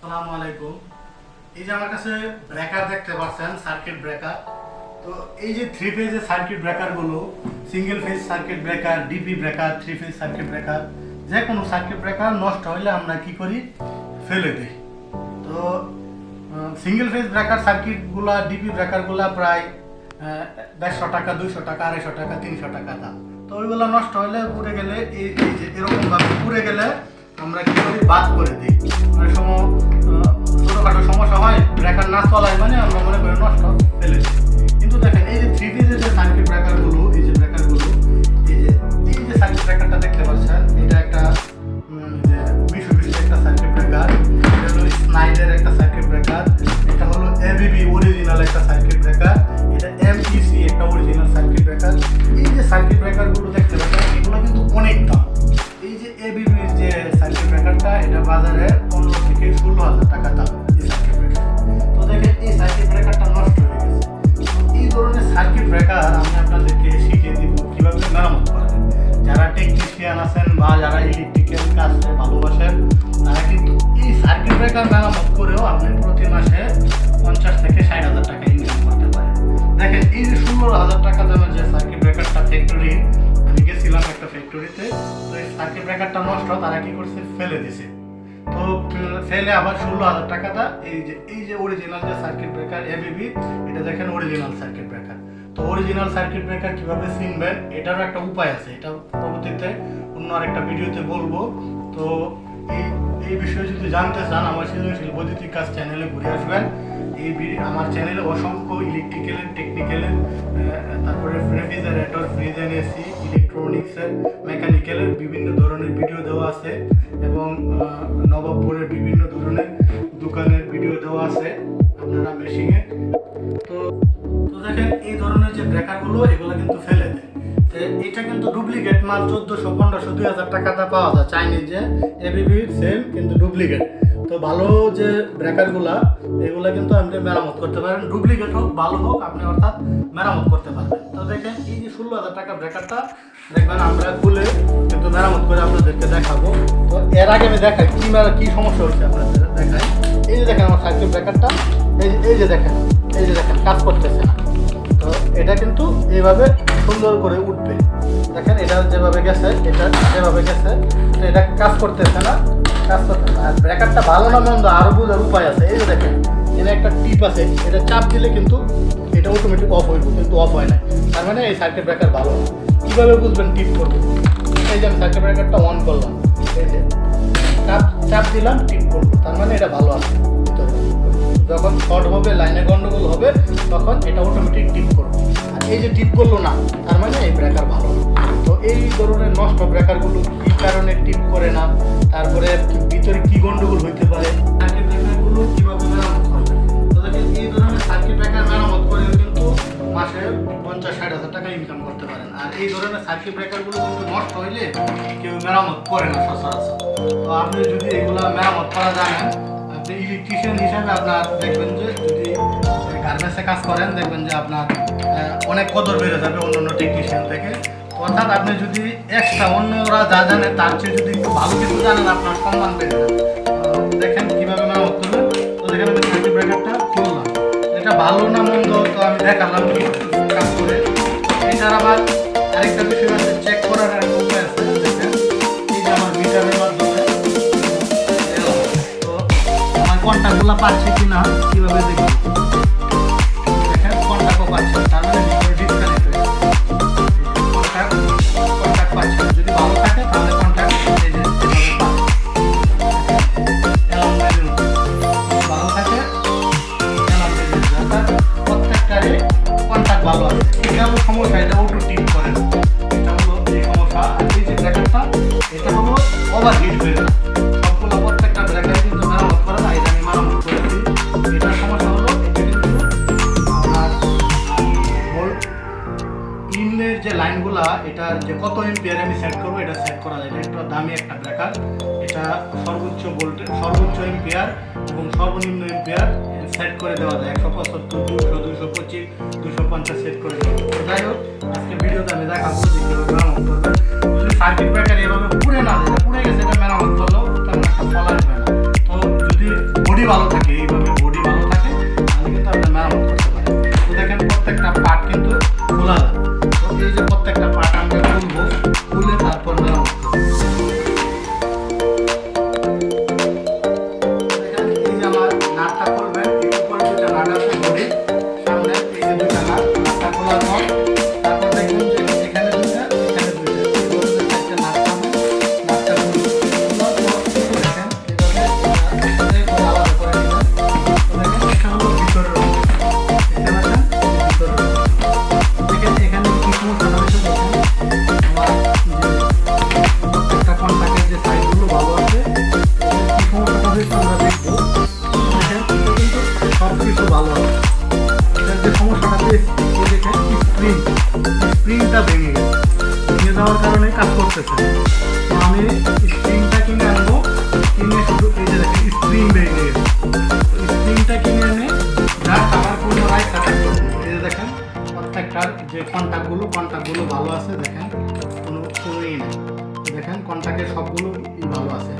আসসালামু আলাইকুম। এই যে আমার কাছে ব্রেকার দেখতে পাচ্ছেন সার্কিট ব্রেকার তো এই যে থ্রি ফেজের circuit ব্রেকারগুলো single phase circuit breaker DP breaker three phase circuit breaker যে কোনো সার্কিট ব্রেকার নষ্ট হলে আমরা কি করি? ফেলে দিই। তো সিঙ্গেল ফেজ ব্রেকার সার্কিটগুলা ডিপি ব্রেকারগুলা প্রায় দেড়শো টাকা, দুইশো টাকা, আড়াইশো টাকা, তিনশো টাকা দাম। তো ওইগুলো নষ্ট হলে পুড়ে গেলে এই যে এরকমভাবে পুড়ে গেলে আমরা কীভাবে বাদ করে দিই? অনেক সময় ব্রেকারটা নষ্ট, তারা কি করছে? ফেলে দিছে। তো, ফেলে আবার ষোলো হাজার টাকাটা এই যে এই যে অরিজিনাল যে সার্কিট ব্রেকার এবিবি এটা দেখেন অরিজিনাল সার্কিট ব্রেকার তো অরিজিনাল সার্কিট ব্রেকার কীভাবে চিনবেন? এটারও একটা উপায় আছে। এটা পরবর্তীতে অন্য আরেকটা ভিডিওতে বলব। তো এই এই বিষয়ে যদি জানতে চান, আমার সৃজনশীল বৈদ্যুতিক কাজ চ্যানেলে ঘুরে আসবেন। এই আমার চ্যানেলে অসংখ্য ইলেকট্রিক্যালের টেকনিক্যালের তারপরে রেফ্রিজারেটর ফ্রিজ এন্ড এসি ইলেকট্রনিক্সের মেকানিক্যালের বিভিন্ন ধরনের ভিডিও দেওয়া আছে এবং নবাবপুরের বিভিন্ন ধরনের দোকানের ভিডিও দেওয়া আছে আপনারা মেশিনে তো তো দেখেন এই ধরনের যে ব্রেকারগুলো এগুলো কিন্তু ফেলে দেয়। এটা কিন্তু ডুপ্লিকেট মাল চোদ্দোশো, পনেরোশো, দুই হাজার টাকাতে পাওয়া যায়। চাইনিজ যে এবিবি সেম কিন্তু ডুপ্লিকেট তো ভালো যে ব্রেকারগুলা এগুলা কিন্তু আপনি মেরামত করতে পারেন। ডুপ্লিকেট হোক, ভালো হোক, আপনি অর্থাৎ মেরামত করতে পারবেন। তো দেখেন, এই যে ষোলো হাজার টাকা ব্রেকারটা দেখবেন আমরা খুলে কিন্তু মেরামত করে আপনাদেরকে দেখাবো। তো এর আগে আমি দেখাই, কি কি সমস্যা হচ্ছে আপনাদের দেখাই। এই যে দেখেন আমার সার্কিট ব্রেকারটা এই যে- এই যে দেখেন, এই যে দেখেন, কাজ করতেছে না। তো এটা কিন্তু এইভাবে সুন্দর করে উঠবে। দেখেন, এটা যেভাবে গেছে, এটা যেভাবে গেছে, তো এটা কাজ করতেছে না। আর ব্রেকারটা ভালো না মন্দ আরও বোঝার উপায় আছে। এই যে দেখেন এটা একটা টিপ আছে। এটা চাপ দিলে কিন্তু এটা অটোমেটিক অফ হইব কিন্তু অফ হয় না। তার মানে এই সার্কিট ব্রেকার ভালো না। কীভাবে বুঝবেন টিপ করবে এই যে আমি সার্কিট ব্রেকারটা অন করলাম। এই যে, চাপ চাপ দিলাম, টিপ করব তার মানে এটা ভালো আছে। যখন শর্ট হবে লাইনে গন্ডগোল হবে, তখন এটা অটোমেটিক টিপ করবে। আর এই যে টিপ করল না, তার মানে এই ব্রেকার ভালো তো এই ধরনের নষ্ট ব্রেকারগুলো কী কারণে টিপ করে না? তারপরে ভিতরে কী গন্ডগোল হইতে পারে? কীভাবে মেরামত করবে? এই ধরনের সার্কিট ব্রেকার মেরামত কিন্তু মাসে পঞ্চাশ, ষাট হাজার টাকা ইনকাম করতে পারেন। আর এই ধরনের সার্কিট ব্রেকারগুলো কিন্তু নষ্ট হইলে কেউ মেরামত করে না সচরাচর। তো আপনি যদি এগুলা মেরামত করা জানেন আপনি ইলেকট্রিশিয়ান হিসাবে আপনার দেখবেন যে যদি গার্মেন্টসে কাজ করেন, দেখবেন যে আপনার অনেক কদর বেড়ে যাবে অন্য অন্য টেকনিশিয়ান থেকে। অর্থাৎ আপনি যদি এক্সট্রা অন্যরা যা জানে, তার চেয়ে যদি একটু ভালো কিছু জানেন, আপনার সম্মান বেড়ে যাবে। দেখেন কীভাবে মেরামত করবেন তো দেখেন আমি সার্কিট ব্রেকারটা খুললাম এটা ভালো না মন্দ তো আমি দেখালাম। সমস্যা, এটা অটো টিপ করে। না এটা হলো এই সমস্যা আর এই যে ব্র্যাকেটটা এটা হলো ওভার হিট হয়ে যায় সবগুলো প্রত্যেকটা ব্র্যাকেট কিন্তু মেরামত করে না এটা আমি মেরামত করেছি এটার সমস্যা হলো, এটা আপনার ইনের যে লাইনগুলা এটার যে কত এম্পিয়ার আমি সেট করব, এটা সেট করা যায় এটা দামি একটা ব্রেকার এটা সর্বোচ্চ ভোল্টে সর্বোচ্চ এম্পিয়ার এবং সর্বনিম্ন এম্পিয়ার সেট করে দেওয়া যায়। একশো পঁচাত্তর, দুশো দুশো পঁচিশ, দুশো পঞ্চাশ সেট করে দেওয়া যাই হোক, আজকে ভিডিওতে আমি দেখাবো যে কীভাবে মেরামত করবেন। যদি সার্কিট ব্রেকার এভাবে পুড়ে না যায়, পুড়ে গেছে এটা মেরামত করলেও একটা ফল আসবে না। তো যদি ভালো থাকে, এইভাবে বডি ভালো থাকে, তাহলে কিন্তু মেরামত করতে পারেন। তো দেখেন, প্রত্যেকটা পার্ট কিন্তু খোলা যায়। তো এই যে প্রত্যেকটা পার্ট ভেঙে যাওয়ার কারণে কাজ করতেছে। তো আমি স্প্রিংটা কিনে আনব। কিনে শুধু এই যে দেখেন স্প্রিং ভেঙে গেছে স্প্রিংটা কিনে এনে জাস্ট আবার পুনরায় সেটআপ করব এই যে দেখেন প্রত্যেকটার যে কন্টাক্টগুলো কন্টাক্টগুলো ভালো আছে, দেখেন, কোনো কোনো নেই। দেখেন কন্টাক্টের সবগুলো ভালো আছে।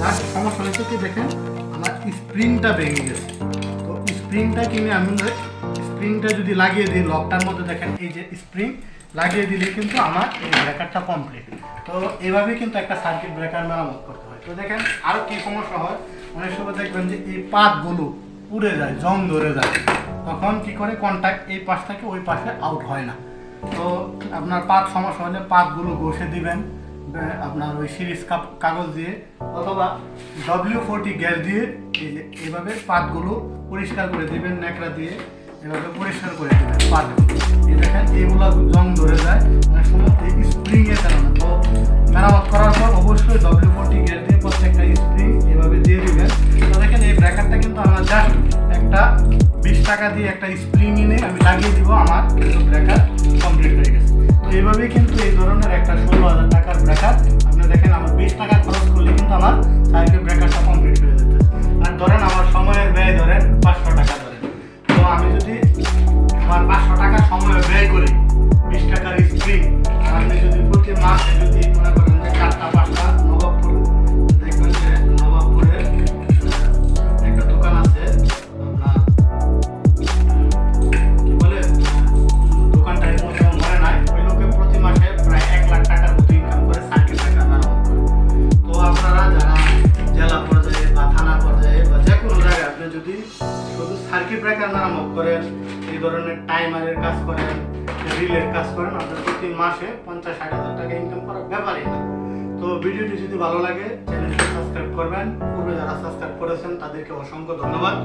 জাস্ট সমস্যা হয়েছে কি দেখেন, আমার স্প্রিংটা ভেঙে গেছে। তো স্প্রিংটা কিনে আমি স্প্রিংটা যদি লাগিয়ে দিই লকটার মধ্যে দেখেন, এই যে স্প্রিং লাগিয়ে দিলে কিন্তু আমার এই ব্রেকারটা কমপ্লিট তো এইভাবেই কিন্তু একটা সার্কিট ব্রেকার মেরামত করতে হয়। তো দেখেন আরও কি সমস্যা হয়? অনেক সময় দেখবেন যে এই পাতগুলো পুড়ে যায়, জং ধরে যায়। তখন কি করে? কন্ট্যাক্ট এই পাশ থেকে ওই পাশে আউট হয় না। তো আপনার পাত সমস্যা হলে পাতগুলো ঘষে দিবেন আপনার ওই সিরিজ কাপ কাগজ দিয়ে অথবা ডব্লিউ ফোরটি গ্যাস দিয়ে এই যে এইভাবে পাতগুলো পরিষ্কার করে দিবেন, ন্যাকড়া দিয়ে এভাবে পরিষ্কার করে দেবেন পাতগুলো। এই দেখেন এইগুলা জং ধরে যায়। অনেক সময় এই স্প্রিংয়ের কারণে তো মেরামত করার ব্রেকার করেন এই ধরনের টাইমারের কাজ করেন রিলের কাজ করেন আপনার প্রতি মাসে পঞ্চাশ, ষাট হাজার টাকা ইনকাম করার ব্যাপারই না। তো ভিডিওটি যদি ভালো লাগে চ্যানেলটি সাবস্ক্রাইব করবেন। পূর্বে যারা সাবস্ক্রাইব করেছেন, তাদেরকে অসংখ্য ধন্যবাদ।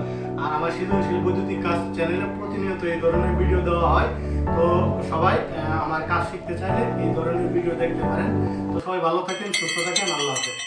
আর আমার সৃজনশীল বৈদ্যুতিক কাজ চ্যানেলে প্রতিনিয়ত এই ধরনের ভিডিও দেওয়া হয়। তো সবাই আমার কাজ শিখতে চাইলে এই ধরনের ভিডিও দেখতে পারেন। তো সবাই ভালো থাকেন, সুস্থ থাকেন, আল্লাহ হাফেজ।